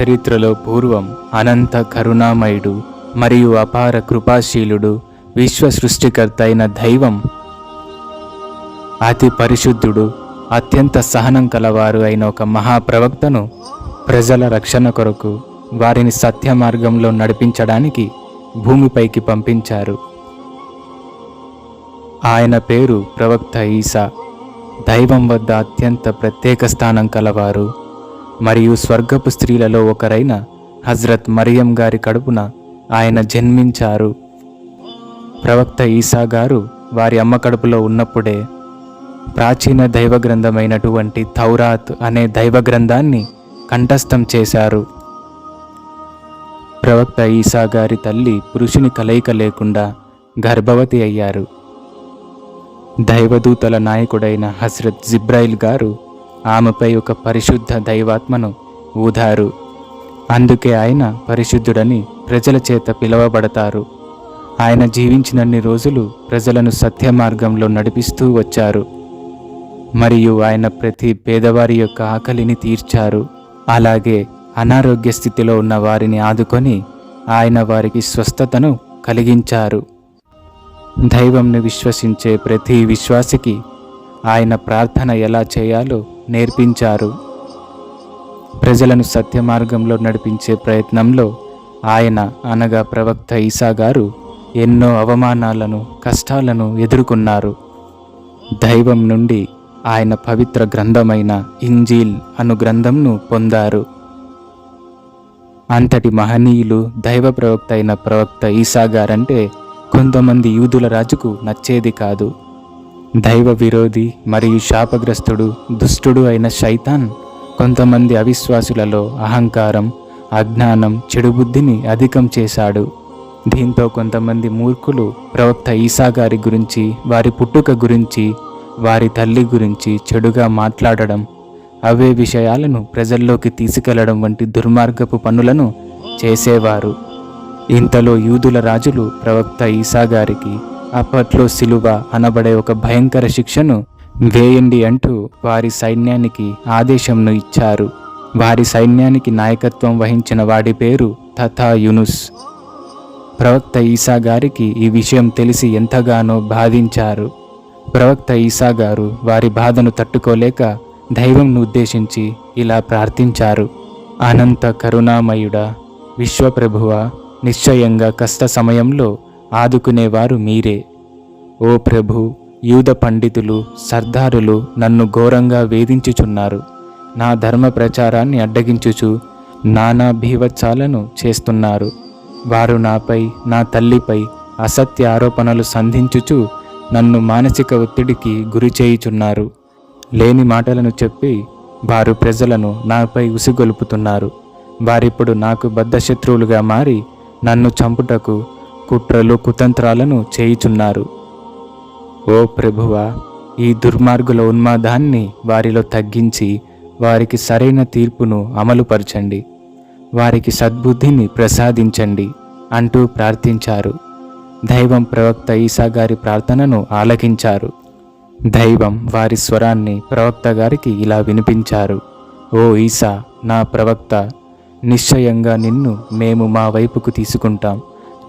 చరిత్రలో పూర్వం అనంత కరుణామయుడు మరియు అపార కృపాశీలుడు విశ్వ సృష్టికర్త అయిన దైవం అతి పరిశుద్ధుడు అత్యంత సహనం కలవారు అయిన ఒక మహాప్రవక్తను ప్రజల రక్షణ కొరకు వారిని సత్య మార్గంలో నడిపించడానికి భూమిపైకి పంపించారు. ఆయన పేరు ప్రవక్త ఈసా. దైవం వద్ద అత్యంత ప్రత్యేక స్థానం కలవారు. మరియు స్వర్గపు స్త్రీలలో ఒకరైన హజ్రత్ మరియం గారి కడుపున ఆయన జన్మించారు. ప్రవక్త ఈసా గారు వారి అమ్మ కడుపులో ఉన్నప్పుడే ప్రాచీన దైవ గ్రంథమైనటువంటి థౌరాత్ అనే దైవ గ్రంథాన్ని కంఠస్థం చేశారు. ప్రవక్త ఈసా గారి తల్లి పురుషుని కలయిక లేకుండా గర్భవతి అయ్యారు. దైవదూతల నాయకుడైన హస్రత్ జిబ్రాయిల్ గారు ఆమెపై ఒక పరిశుద్ధ దైవాత్మను ఊదారు. అందుకే ఆయన పరిశుద్ధుడని ప్రజల చేత పిలువబడతారు. ఆయన జీవించినన్ని రోజులు ప్రజలను సత్య మార్గంలో నడిపిస్తూ వచ్చారు. మరియు ఆయన ప్రతి పేదవారి యొక్క ఆకలిని తీర్చారు. అలాగే అనారోగ్య స్థితిలో ఉన్న వారిని ఆదుకొని ఆయన వారికి స్వస్థతను కలిగించారు. దైవంను విశ్వసించే ప్రతి విశ్వాసికి ఆయన ప్రార్థన ఎలా చేయాలో నేర్పించారు. ప్రజలను సత్య మార్గంలో నడిపించే ప్రయత్నంలో ఆయన అనగా ప్రవక్త ఈసా గారు ఎన్నో అవమానాలను కష్టాలను ఎదుర్కొన్నారు. దైవం నుండి ఆయన పవిత్ర గ్రంథమైన ఇంజీల్ అను గ్రంథంను పొందారు. అంతటి మహనీయులు దైవ ప్రవక్త అయిన ప్రవక్త ఈసా గారంటే కొంతమంది యూదుల రాజుకు నచ్చేది కాదు. దైవ విరోధి మరియు శాపగ్రస్తుడు దుష్టుడు అయిన శైతాన్ కొంతమంది అవిశ్వాసులలో అహంకారం అజ్ఞానం చెడుబుద్ధిని అధికం చేశాడు. దీంతో కొంతమంది మూర్ఖులు ప్రవక్త ఈసా గారి గురించి వారి పుట్టుక గురించి వారి తల్లి గురించి చెడుగా మాట్లాడడం అవే విషయాలను ప్రజల్లోకి తీసుకెళ్ళడం వంటి దుర్మార్గపు పనులను చేసేవారు. ఇంతలో యూదుల రాజులు ప్రవక్త ఈసా గారికి అప్పట్లో సిలువ అనబడే ఒక భయంకర శిక్షను వేయండి అంటూ వారి సైన్యానికి ఆదేశంను ఇచ్చారు. వారి సైన్యానికి నాయకత్వం వహించిన వాడి పేరు తథా యునుస్. ప్రవక్త ఈసా గారికి ఈ విషయం తెలిసి ఎంతగానో బాధించారు. ప్రవక్త ఈసా గారు వారి బాధను తట్టుకోలేక దైవంను ఉద్దేశించి ఇలా ప్రార్థించారు. అనంత కరుణామయుడ విశ్వప్రభువ నిశ్చయంగా కష్ట సమయంలో ఆదుకునేవారు మీరే. ఓ ప్రభు యూద పండితులు సర్దారులు నన్ను ఘోరంగా వేధించుచున్నారు. నా ధర్మ ప్రచారాన్ని అడ్డగించుచు నానా భీవత్సాలను చేస్తున్నారు. వారు నాపై నా తల్లిపై అసత్య ఆరోపణలు సంధించుచు నన్ను మానసిక ఒత్తిడికి గురి చేయుచున్నారు. లేని మాటలను చెప్పి వారు ప్రజలను నాపై ఉసిగొలుపుతున్నారు. వారిప్పుడు నాకు బద్ధశత్రువులుగా మారి నన్ను చంపుటకు కుట్రలు కుతంత్రాలను చేయుచున్నారు. ఓ ప్రభువ ఈ దుర్మార్గుల ఉన్మాదాన్ని వారిలో తగ్గించి వారికి సరైన తీర్పును అమలుపరచండి. వారికి సద్బుద్ధిని ప్రసాదించండి అంటూ ప్రార్థించారు. దైవం ప్రవక్త ఈసా గారి ప్రార్థనను ఆలకించారు. దైవం వారి స్వరాన్ని ప్రవక్త గారికి ఇలా వినిపించారు. ఓ ఈసా నా ప్రవక్త నిశ్చయంగా నిన్ను మేము మా వైపుకు తీసుకుంటాం.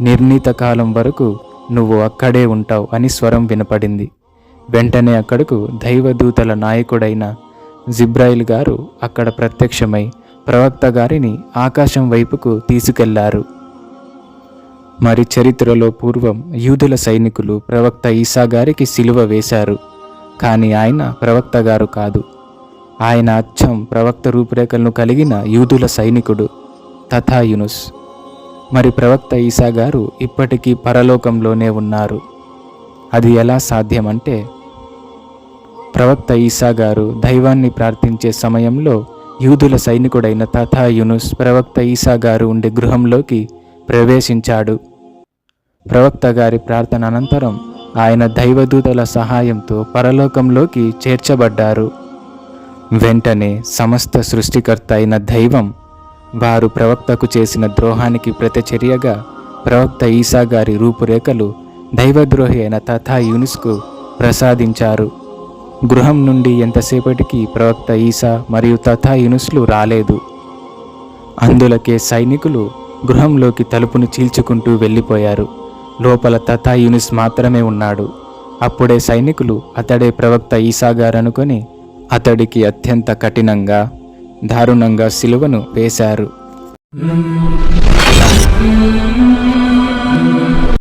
నిర్ణీత కాలం వరకు నువ్వు అక్కడే ఉంటావు అని స్వరం వినపడింది. వెంటనే అక్కడకు దైవదూతల నాయకుడైన జిబ్రాయిల్ గారు అక్కడ ప్రత్యక్షమై ప్రవక్త గారిని ఆకాశం వైపుకు తీసుకెళ్ళారు. మరి చరిత్రలో పూర్వం యూదుల సైనికులు ప్రవక్త ఈసా గారికి సిలువ వేశారు. కానీ ఆయన ప్రవక్త గారు కాదు. ఆయన అచ్చం ప్రవక్త రూపురేఖలను కలిగిన యూదుల సైనికుడు తథా యునుస్. మరి ప్రవక్త ఈసా గారు ఇప్పటికీ పరలోకంలోనే ఉన్నారు. అది ఎలా సాధ్యమంటే ప్రవక్త ఈసా గారు దైవాన్ని ప్రార్థించే సమయంలో యూదుల సైనికుడైన తథా యునుస్ ప్రవక్త ఈసా గారు ఉండే గృహంలోకి ప్రవేశించాడు. ప్రవక్త గారి ప్రార్థన అనంతరం ఆయన దైవదూతల సహాయంతో పరలోకంలోకి చేర్చబడ్డారు. వెంటనే సమస్త సృష్టికర్త అయిన దైవం వారు ప్రవక్తకు చేసిన ద్రోహానికి ప్రతిచర్యగా ప్రవక్త ఈసా గారి రూపురేఖలు దైవద్రోహి అయిన తథా యూనిస్కు ప్రసాదించారు. గృహం నుండి ఎంతసేపటికి ప్రవక్త ఈసా మరియు తథా యూనుస్లు రాలేదు. అందులకే సైనికులు గృహంలోకి తలుపును చీల్చుకుంటూ వెళ్ళిపోయారు. లోపల తథాయునిస్ మాత్రమే ఉన్నాడు. అప్పుడే సైనికులు అతడే ప్రవక్త ఈసాగారనుకొని అతడికి అత్యంత కఠినంగా దారుణంగా సిలువను వేశారు.